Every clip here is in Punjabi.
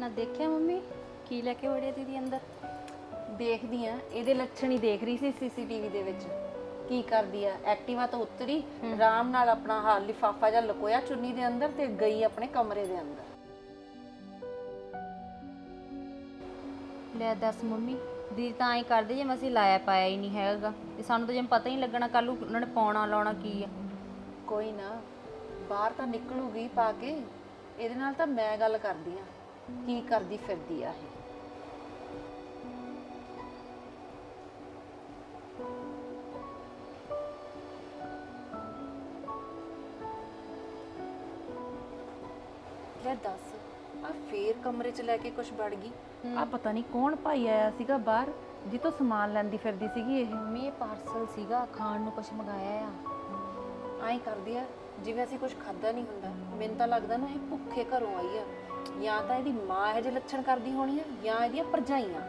ਨਾ ਦੇਖਿਆ ਮੰਮੀ? ਕੀ ਲੈ ਕੇ ਵੜਿਆ ਦੀਦੀ ਅੰਦਰ? ਦੇਖਦੀ ਆ ਇਹਦੇ ਲੱਛਣ ਹੀ ਦੇਖ ਰਹੀ ਸੀ ਸੀਸੀਟੀਵੀ ਦੇ ਵਿੱਚ। ਕੀ ਕਰਦੀ ਆ? ਐਕਟਿਵਾ ਤੋਂ ਉਤਰੀ ਆਰਾਮ ਨਾਲ ਆਪਣਾ ਹਾਲ ਲਿਫਾਫਾ ਜਿਹਾ ਲਕੋਇਆ ਚੁੰਨੀ ਦੇ ਅੰਦਰ ਤੇ ਗਈ ਆਪਣੇ ਕਮਰੇ ਦੇ ਅੰਦਰ। ਲੈ ਦੱਸ ਮੰਮੀ ਦੀਦੀ ਤਾਂ ਐਂ ਕਰਦੇ ਜਿਵੇਂ ਅਸੀਂ ਲਾਇਆ ਪਾਇਆ ਹੀ ਨਹੀਂ ਹੈਗਾ। ਤੇ ਸਾਨੂੰ ਤਾਂ ਜਿਵੇਂ ਪਤਾ ਹੀ ਨਹੀਂ ਲੱਗਣਾ ਕੱਲ ਨੂੰ ਉਹਨਾਂ ਨੇ ਪਾਉਣਾ ਲਾਉਣਾ ਕੀ ਆ। ਕੋਈ ਨਾ ਬਾਹਰ ਤਾਂ ਨਿਕਲੂਗੀ ਪਾ ਕੇ ਇਹਦੇ ਨਾਲ ਤਾਂ ਮੈਂ ਗੱਲ ਕਰਦੀ ਆ। ਕੀ ਕਰਦੀ ਫਿਰਦੀ ਆ ਇਹ? ਲੈ ਦੱਸ ਆ ਫੇਰ ਕਮਰੇ 'ਚ ਲੈ ਕੇ ਕੁਝ ਵੜ ਗਈ? ਆ ਪਤਾ ਨਹੀਂ ਕੌਣ ਭਾਈ ਆਇਆ ਸੀਗਾ ਬਾਹਰ ਜਿੱਤੋਂ ਸਮਾਨ ਲੈਂਦੀ ਫਿਰਦੀ ਸੀਗੀ ਇਹ। ਮੰਮੀ ਇਹ ਪਾਰਸਲ ਸੀਗਾ ਖਾਣ ਨੂੰ ਕੁਝ ਮੰਗਾਇਆ ਆ। ਐਂ ਕਰਦੀ ਆ ਜਿਵੇਂ ਅਸੀਂ ਕੁਝ ਖਾਦਾ ਨਹੀਂ ਹੁੰਦਾ। ਮੈਨੂੰ ਤਾਂ ਲੱਗਦਾ ਨਾ ਇਹ ਭੁੱਖੇ ਘਰੋਂ ਆਈ ਆ। ਜਾਂ ਤਾਂ ਇਹਦੀ ਮਾਂ ਇਹੋ ਜਿਹੇ ਲੱਛਣ ਕਰਦੀ ਹੋਣੀ ਆ, ਜਾਂ ਇਹਦੀਆਂ ਭਰਜਾਈਆਂ।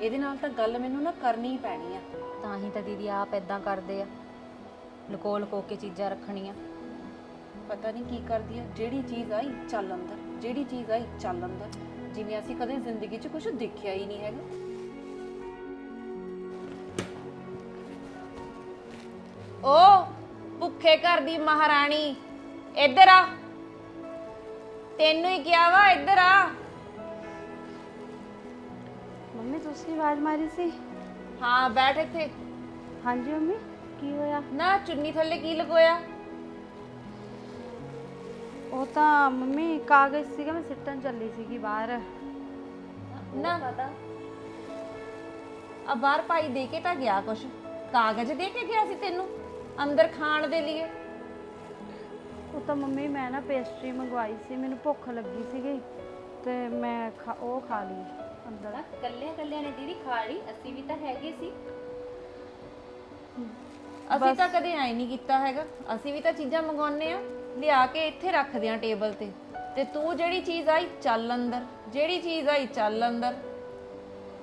ਇਹਦੇ ਨਾਲ ਤਾਂ ਗੱਲ ਮੈਨੂੰ ਨਾ ਕਰਨੀ ਹੀ ਪੈਣੀ ਆ। ਤਾਂ ਹੀ ਤਾਂ ਦੀਦੀ ਆਪ ਇਦਾਂ ਕਰਦੇ ਆ। ਲਕੋ ਲਕੋ ਕੇ ਚੀਜ਼ਾਂ ਰੱਖਣੀਆਂ। ਪਤਾ ਨਹੀਂ ਕੀ ਕਰਦੀ ਆ, ਜਿਹੜੀ ਚੀਜ਼ ਆਈ ਚੱਲ ਅੰਦਰ, ਜਿਹੜੀ ਚੀਜ਼ ਆਈ ਚੱਲ ਅੰਦਰ। ਜਿਵੇਂ ਅਸੀਂ ਕਦੇ ਜ਼ਿੰਦਗੀ 'ਚ ਕੁਝ ਦੇਖਿਆ ਹੀ ਨਹੀਂ ਹੈਗਾ। ਓ, ਭੁੱਖੇ ਘਰ ਦੀ ਮਹਾਰਾਣੀ, ਇੱਧਰ ਆ। ਤੈਨੂੰ ਹੀ ਕਿਹਾ ਵਾ ਇੱਧਰ ਆ। ਮੰਮੀ ਤੁਸੀਂ ਆਵਾਜ਼ ਮਾਰੀ ਸੀ? ਹਾਂ ਬੈਠ ਇੱਥੇ। ਹਾਂਜੀ ਮੰਮੀ ਕੀ ਹੋਇਆ? ਨਾ ਚੁੰਨੀ ਥੱਲੇ ਕੀ ਲਗੋਇਆ? ਉਹ ਤਾਂ ਮੰਮੀ ਕਾਗਜ਼ ਸੀਗਾ ਮੈਂ ਸਿੱਟਣ ਚੱਲੀ ਸੀਗੀ ਬਾਹਰ। ਨਾ। ਆ ਬਾਹਰ ਭਾਈ ਦੇ ਕੇ ਤਾਂ ਗਿਆ ਕੁਛ। ਕਾਗਜ਼ ਦੇ ਕੇ ਗਿਆ ਸੀ ਤੈਨੂੰ? ਅੰਦਰ ਖਾਣ ਦੇ ਲਈ ਉਹ ਤਾਂ ਮੰਮੀ ਮੈਂ ਨਾ ਪੇਸਟਰੀ ਮੰਗਵਾਈ ਸੀ ਮੈਨੂੰ ਭੁੱਖ ਲੱਗੀ ਸੀਗੀ ਤੇ ਮੈਂ ਖਾ- ਉਹ ਖਾ ਲਈ ਅੰਦਰ। ਕੱਲਿਆਂ ਕੱਲਿਆਂ ਨੇ ਦੀਦੀ ਖਾ ਲਈ ਅਸੀਂ ਵੀ ਤਾਂ ਹੈਗੇ ਸੀ। ਅਸੀਂ ਤਾਂ ਕਦੇ ਐ ਨਹੀਂ ਕੀਤਾ ਹੈਗਾ। ਅਸੀਂ ਵੀ ਤਾਂ ਚੀਜ਼ਾਂ ਮੰਗਾਉਨੇ ਆ ਲਿਆ ਕੇ ਇੱਥੇ ਰੱਖਦੇ ਆ ਟੇਬਲ ਤੇ। ਤੇ ਤੂੰ ਜਿਹੜੀ ਚੀਜ਼ ਆਈ ਚੱਲ ਅੰਦਰ। ਜਿਹੜੀ ਚੀਜ਼ ਆਈ ਚੱਲ ਅੰਦਰ।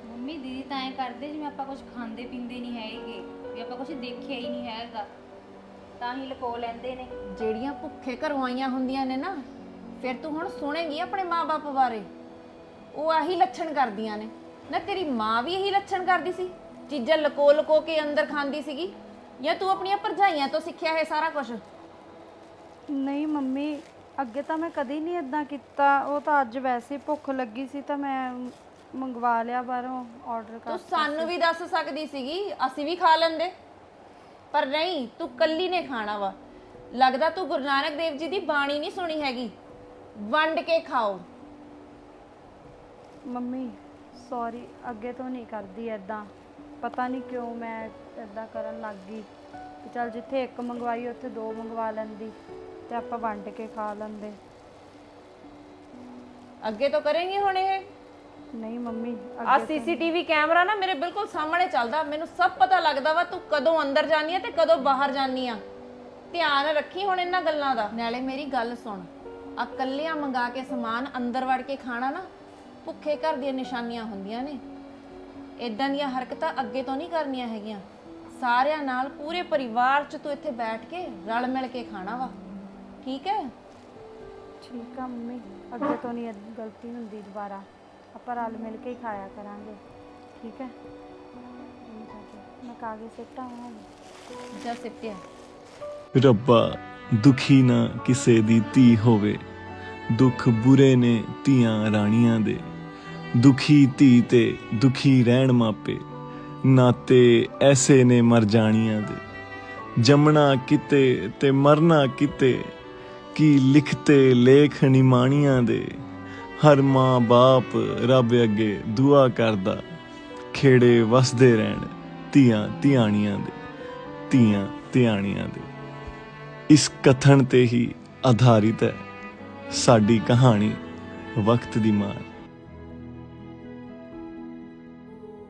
ਮੰਮੀ ਦੀਦੀ ਤਾਂ ਐਂ ਕਰਦੇ ਜਿਵੇਂ ਆਪਾਂ ਕੁਝ ਖਾਂਦੇ ਪੀਂਦੇ ਨਹੀਂ ਹੈਗੇ ਵੀ ਆਪਾਂ ਕੁਝ ਦੇਖਿਆ ਹੀ ਨਹੀਂ ਹੈਗਾ। ਤਾਂ ਹੀ ਲਕੋ ਲੈਂਦੇ ਨੇ। ਜਿਹੜੀਆਂ ਭੁੱਖੇ ਘਰੋਂ ਆਈਆਂ ਹੁੰਦੀਆਂ ਨੇ ਨਾ ਫਿਰ ਤੂੰ ਹੁਣ ਸੁਣੇਂਗੀ ਆਪਣੇ ਮਾਪੇ ਬਾਰੇ। ਉਹ ਆਹੀ ਲੱਛਣ ਕਰਦੀਆਂ ਨੇ। ਨਾ ਤੇਰੀ ਮਾਂ ਵੀ ਇਹੀ ਲੱਛਣ ਕਰਦੀ ਸੀ ਚੀਜ਼ਾਂ ਲਕੋ ਲਕੋ ਕੇ ਅੰਦਰ ਖਾਂਦੀ ਸੀਗੀ ਜਾਂ ਤੂੰ ਆਪਣੀਆਂ ਭਰਜਾਈਆਂ ਤੋਂ ਸਿੱਖਿਆ ਇਹ ਸਾਰਾ ਕੁਝ ਨਹੀਂ ਮੰਮੀ ਅੱਗੇ ਤਾਂ ਮੈਂ ਕਦੀ ਨਹੀਂ ਇਦਾਂ ਕੀਤਾ। ਉਹ ਤਾਂ ਅੱਜ ਵੈਸੇ ਹੀ ਭੁੱਖ ਲੱਗੀ ਸੀ ਤਾਂ ਮੈਂ ਮੰਗਵਾ ਲਿਆ ਬਾਹਰੋਂ ਆਰਡਰ ਕਰ ਤੂੰ ਸਾਨੂੰ ਵੀ ਦੱਸ ਸਕਦੀ ਸੀਗੀ ਅਸੀਂ ਵੀ ਖਾ ਲੈਂਦੇ। ਪਰ ਨਹੀਂ ਤੂੰ ਕੱਲੀ ਨੇ ਖਾਣਾ ਵਾ। ਲੱਗਦਾ ਤੂੰ ਗੁਰੂ ਨਾਨਕ ਦੇਵ ਜੀ ਦੀ ਬਾਣੀ ਨਹੀਂ ਸੁਣੀ ਹੈਗੀ। ਵੰਡ ਕੇ ਖਾਓ। ਮੰਮੀ ਸੌਰੀ ਅੱਗੇ ਤੋਂ ਨਹੀਂ ਕਰਦੀ ਐਦਾਂ ਪਤਾ ਨਹੀਂ ਕਿਉਂ ਮੈਂ ਐਦਾਂ ਕਰਨ ਲੱਗ ਗਈ। ਚਲ ਜਿੱਥੇ ਇੱਕ ਮੰਗਵਾਈ ਉੱਥੇ ਦੋ ਮੰਗਵਾ ਲੈਂਦੀ ਤੇ ਆਪਾਂ ਵੰਡ ਕੇ ਖਾ ਲੈਂਦੇ। ਅੱਗੇ ਤੋਂ ਕਰੇਂਗੀ ਹੁਣ ਇਹ? ਨਹੀਂ ਮੰਮੀ ਆ ਸੀਸੀਟੀਵੀ ਕੈਮਰਾ ਨਾ ਮੇਰੇ ਬਿਲਕੁਲ ਸਾਹਮਣੇ ਚੱਲਦਾ। ਮੈਨੂੰ ਸਭ ਪਤਾ ਲੱਗਦਾ ਵਾ ਤੂੰ ਕਦੋਂ ਅੰਦਰ ਜਾਨੀ ਆ ਤੇ ਕਦੋਂ ਬਾਹਰ ਜਾਨੀ ਆ। ਧਿਆਨ ਰੱਖੀ ਹੁਣ ਇਹਨਾਂ ਗੱਲਾਂ ਦਾ। ਨਾਲੇ ਮੇਰੀ ਗੱਲ ਸੁਣ। ਆ ਕੱਲਿਆਂ ਮੰਗਾ ਕੇ ਸਮਾਨ ਅੰਦਰ ਵੜ ਕੇ ਖਾਣਾ ਨਾ ਭੁੱਖੇ ਘਰ ਦੀਆਂ ਨਿਸ਼ਾਨੀਆਂ ਹੁੰਦੀਆਂ ਨੇ। ਇਦਾਂ ਦੀਆਂ ਹਰਕਤਾਂ ਅੱਗੇ ਤੋਂ ਨਹੀਂ ਕਰਨੀਆਂ ਹੈਗੀਆਂ। ਸਾਰਿਆਂ ਨਾਲ ਪੂਰੇ ਪਰਿਵਾਰ 'ਚ ਤੂੰ ਇੱਥੇ ਬੈਠ ਕੇ ਰਲ ਮਿਲ ਕੇ ਖਾਣਾ ਵਾ। ਠੀਕ ਹੈ? ਠੀਕ ਆ ਮੰਮੀ ਅੱਗੇ ਤੋਂ ਨਹੀਂ ਗਲਤੀ ਹੁੰਦੀ ਦੁਬਾਰਾ। ਆਪਾਂ ਰਲ ਮਿਲ ਕੇ ਹੀ ਖਾਇਆ ਕਰਾਂਗੇ। ਠੀਕ ਹੈ? ਮੈਂ ਕਾਗਜ਼ ਸਿੱਟਾਂ ਜਾ ਸਿੱਟਿਆ। ਰੱਬਾ ਦੁਖੀ ਨਾ ਕਿਸੇ ਦੀ ਧੀ ਹੋਵੇ। ਦੁੱਖ ਬੁਰੇ ਨੇ ਧੀਆਂ ਰਾਣੀਆਂ ਦੇ। ਦੁਖੀ ਧੀ ਤੇ ਦੁਖੀ ਰਹਿਣ ਮਾਪੇ। ਨਾਤੇ ਐਸੇ ਨੇ ਮਰ ਜਾਣੀਆਂ ਦੇ। ਜੰਮਣਾ ਕਿਤੇ ਤੇ ਮਰਨਾ ਕਿਤੇ। ਕੀ ਲਿਖਤੇ ਲੇਖ ਨਿਮਾਣੀਆਂ ਦੇ। ਹਰ ਮਾਂ ਬਾਪ ਰੱਬ ਅੱਗੇ ਦੁਆ ਕਰਦਾ, ਖੇੜੇ ਵਸਦੇ ਰਹਿਣ ਧੀਆਂ ਧਿਆਣੀਆਂ ਦੇ, ਧੀਆਂ ਧਿਆਣੀਆਂ ਦੇ। ਇਸ ਕਥਨ ਤੇ ਹੀ ਆਧਾਰਿਤ ਹੈ ਸਾਡੀ ਕਹਾਣੀ ਵਕਤ ਦੀ ਮਾਰ।